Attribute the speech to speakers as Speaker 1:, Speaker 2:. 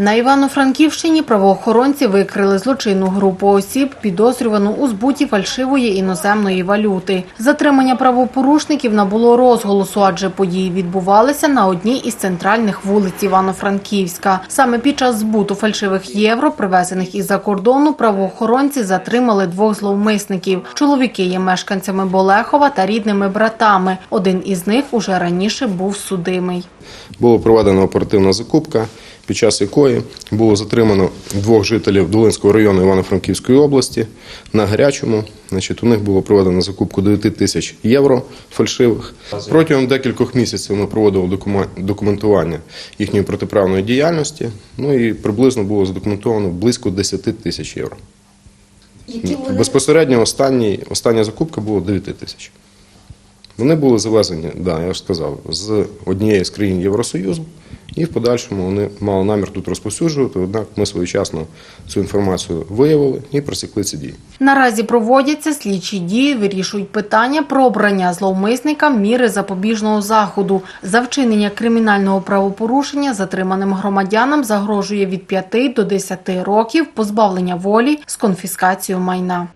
Speaker 1: На Івано-Франківщині правоохоронці викрили злочинну групу осіб, підозрювану у збуті фальшивої іноземної валюти. Затримання правопорушників набуло розголосу, адже події відбувалися на одній із центральних вулиць Івано-Франківська. Саме під час збуту фальшивих євро, привезених із-за кордону, правоохоронці затримали двох зловмисників. Чоловіки є мешканцями Болехова та рідними братами. Один із них уже раніше був судимий.
Speaker 2: Була проведена оперативна закупка, під час якої було затримано двох жителів Долинського району Івано-Франківської області на гарячому. Значить, у них було проведено закупку 9 тисяч євро фальшивих. Протягом декількох місяців ми проводили документування їхньої протиправної діяльності. Ну і приблизно було задокументовано близько 10 тисяч євро. Безпосередньо останній, остання закупка була 9 тисяч. Вони були завезені, да, я ж сказав, з однієї з країн Євросоюзу, і в подальшому вони мали намір тут розповсюджувати. Однак ми своєчасно цю інформацію виявили і просікли ці дії.
Speaker 1: Наразі проводяться слідчі дії, вирішують питання про обрання зловмисникам міри запобіжного заходу. За вчинення кримінального правопорушення затриманим громадянам загрожує від 5 до 10 років позбавлення волі з конфіскацією майна.